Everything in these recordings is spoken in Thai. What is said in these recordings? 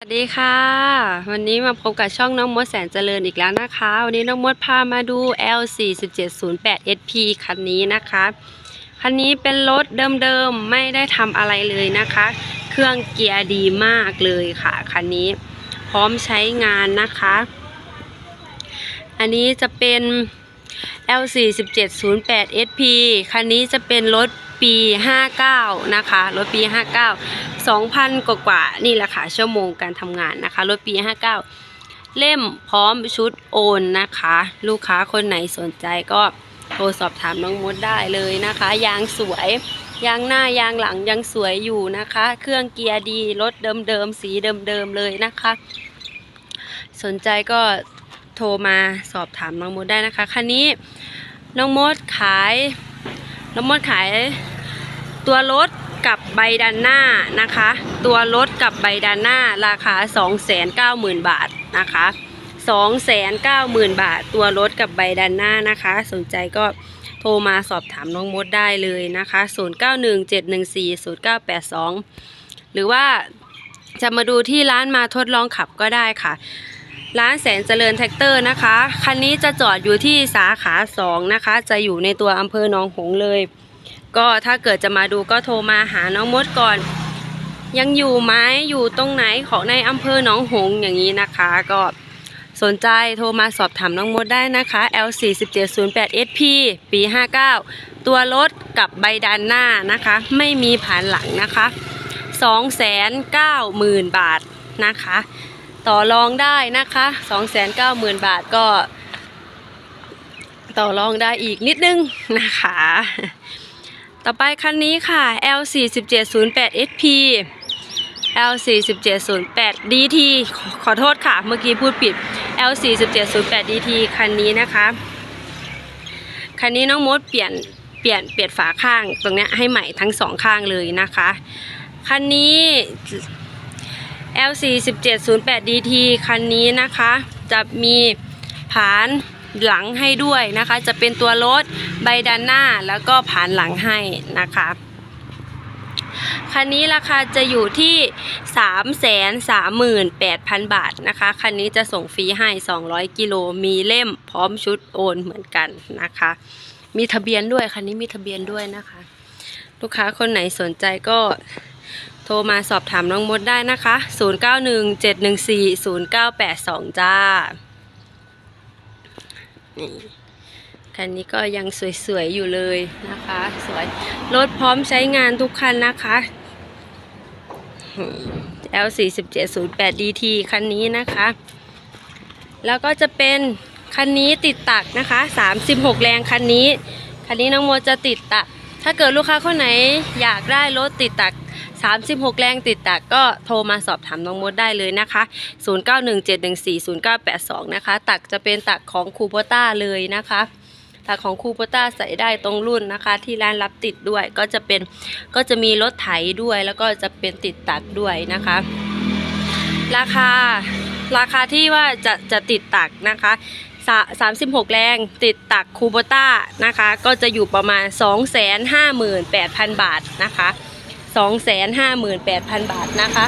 สวัสดีค่ะ วันนี้มาพบกับช่องน้องมดแสนเจริญอีกแล้วนะคะ วันนี้น้องมดพามาดู L 4 7 0 8 SP คันนี้นะคะ คันนี้เป็นรถเดิมๆ ไม่ได้ทำอะไรเลยนะคะ เครื่องเกียร์ดีมากเลยค่ะ คันนี้พร้อมใช้งานนะคะ อันนี้จะเป็น L 4 7 0 8 SP คันนี้จะเป็นรถ ปี 59 นะคะรถปี 59 2,000 กว่ากว่านี่แหละค่ะชั่วโมงการทำงานนะคะรถปี 59 เล่มพร้อมชุดโอนนะคะ ลูกค้าคนไหนสนใจก็โทรสอบถามน้องมดได้เลยนะคะ ยางสวยยางหน้ายางหลังยังสวยอยู่นะคะ เครื่องเกียร์ดีรถเดิมๆสีเดิมๆเลยนะคะ สนใจก็โทรมาสอบถามน้องมดได้นะคะคันนี้น้องมดขาย น้องมดขายตัวรถกับใบดันหน้านะคะ ตัวรถกับใบดันหน้าราคา 290,000 บาทนะคะ 290,000 บาท ตัวรถกับใบดันหน้านะคะ สนใจก็โทรมาสอบถามน้องมดได้เลยนะคะ 0917140982 หรือว่าจะมาดูที่ร้านมาทดลองขับก็ได้ค่ะ ร้านแสนเจริญแท็กเตอร์นะคะ คันนี้จะจอดอยู่ที่สาขา 2 นะคะ จะอยู่ในตัวอำเภอหนองหงเลย ก็ถ้าเกิดจะมาดูก็โทรมาหาน้องมดก่อน ยังอยู่ไหมอยู่ตรงไหนของในอำเภอหนองหงอย่างนี้นะคะ ก็สนใจโทรมาสอบถามน้องมดได้นะคะ L 4 7 0 8 SP ปี 59 ตัวรถกับใบดันหน้านะคะ ไม่มีผ่านหลังนะคะ 290,000 บาทนะคะ ต่อรองได้นะคะ290,000บาทก็ ต่อรองได้อีกนิดนึงนะคะ ต่อไปคันนี้ค่ะ L 4 7 0 8 SP L 4 7 0 8 DT ขอโทษค่ะ เมื่อกี้พูดผิด L 4 7 0 8 DT คันนี้นะคะ คันนี้น้องมดเปลี่ยนเปลี่ยนเปลี่ยนฝาข้างตรงนี้ให้ใหม่ทั้งสองข้างเลยนะคะ คันนี้ L 4 7 0 8 DT คันนี้นะคะ จะมีผานหลังให้ด้วยนะคะ จะเป็นตัวรถใบด้านหน้าแล้วก็ผานหลังให้นะคะคันนี้ราคาจะอยู่ที่ 3 3 8 0 0 0 บาทนะคะ คันนี้จะส่งฟรีให้ 200 กิโล มีเล่มพร้อมชุดโอนเหมือนกันนะคะ มีทะเบียนด้วย คันนี้มีทะเบียนด้วยนะคะ ลูกค้าคนไหนสนใจก็ โทรมาสอบถามน้องมดได้นะคะ 0917140982 จ้า นี่คันนี้ก็ยังสวยๆ อยู่เลยนะคะ สวย รถพร้อมใช้งานทุกคันนะคะ L 4 7 0 8 DT คันนี้นะคะ แล้วก็จะเป็นคันนี้ติดตักนะคะ 36 แรงคันนี้ คันนี้น้องโมจะติดตัก ถ้าเกิดลูกค้าคนไหนอยากได้รถติดตัก 36 แรงติดตักก็โทรมาสอบถามน้องมดได้เลยนะคะ 0917140982 นะคะ ตักจะเป็นตักของคูโบต้าเลยนะคะตักของคูโบต้าใส่ได้ตรงรุ่นนะคะ ที่ร้านรับติดด้วยก็จะเป็นก็จะมีรถไถด้วย แล้วก็จะเป็นติดตักด้วยนะคะ ราคาราคาที่ว่าจะจะติดตักนะคะสา36 แรงติดตักคูโบต้านะคะ ก็จะอยู่ประมาณ 258,000 บาทนะคะ 258,000 บาทนะคะ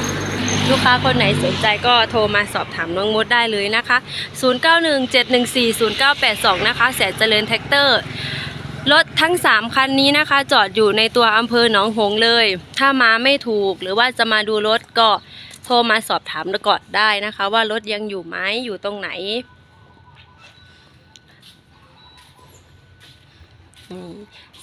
ลูกค้าคนไหนสนใจก็โทรมาสอบถามน้องมดได้เลยนะคะ 0917140982 นะคะ แสนเจริญแท็กเตอร์รถทั้ง 3 คันนี้นะคะ จอดอยู่ในตัวอำเภอหนองหงเลย ถ้ามาไม่ถูกหรือว่าจะมาดูรถก็โทรมาสอบถามก่อนได้นะคะ ว่ารถยังอยู่ไหมอยู่ตรงไหน อืม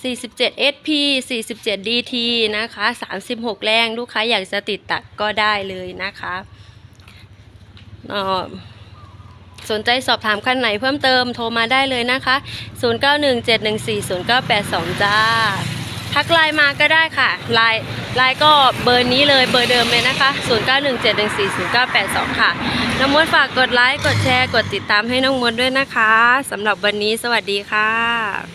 47 SP 47 DT นะคะ 36 แรงลูกค้าอยากจะติดตัดก็ได้เลยนะคะอ่อสนใจสอบถามคันไหนเพิ่มเติมโทรมาได้เลยนะคะ 0917140982 จ้า ทักไลน์มาก็ได้ค่ะ ไลน์ไลน์ก็เบอร์นี้เลยเบอร์เดิมเลยนะคะ 0917140982 ค่ะ น้องมดฝากกดไลค์ กดแชร์ กดติดตามให้น้องมดด้วยนะคะ สำหรับวันนี้สวัสดีค่ะ